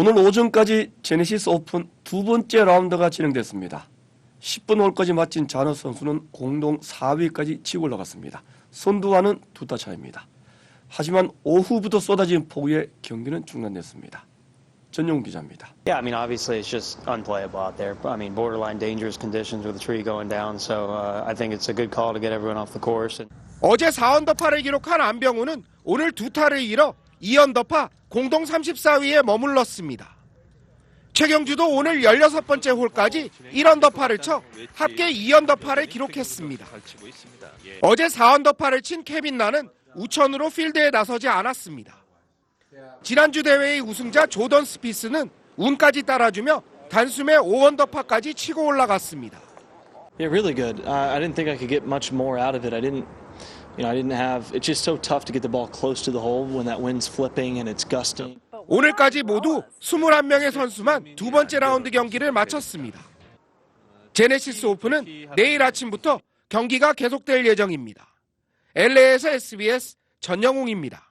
오늘 오전까지 제네시스 오픈 두 번째 라운드가 진행됐습니다. 10분 홀까지 마친 자너 선수는 공동 4위까지 치고 올라갔습니다. 선두와는 두 타 차입니다. 하지만 오후부터 쏟아진 폭우에 경기는 중단됐습니다. 전용 기자입니다. Yeah, I mean, obviously it's just unplayable out there. I mean, borderline dangerous conditions with the tree going down. So uh, I think it's a good call to get everyone off the course. And 어제 4언더파를 기록한 안병우는 오늘 두 타를 잃어 2언더파 공동 34위에 머물렀습니다. 최경주도 오늘 16번째 홀까지 1언더파를 쳐 합계 2언더파를 기록했습니다. 어제 4언더파를 친 케빈 나는 우천으로 필드에 나서지 않았습니다. 지난주 대회의 우승자 조던 스피스는 운까지 따라주며 단숨에 5언더파까지 치고 올라갔습니다. Yeah, really good. Uh, I didn't think I could get much more out of it. I didn't, you know, I didn't have. It's just so tough to get the ball close to the hole when that wind's flipping and it's gusting. 오늘까지 모두 21명의 선수만 두 번째 라운드 경기를 마쳤습니다. 제네시스 오픈은 내일 아침부터 경기가 계속될 예정입니다. LA에서 SBS 전영웅입니다.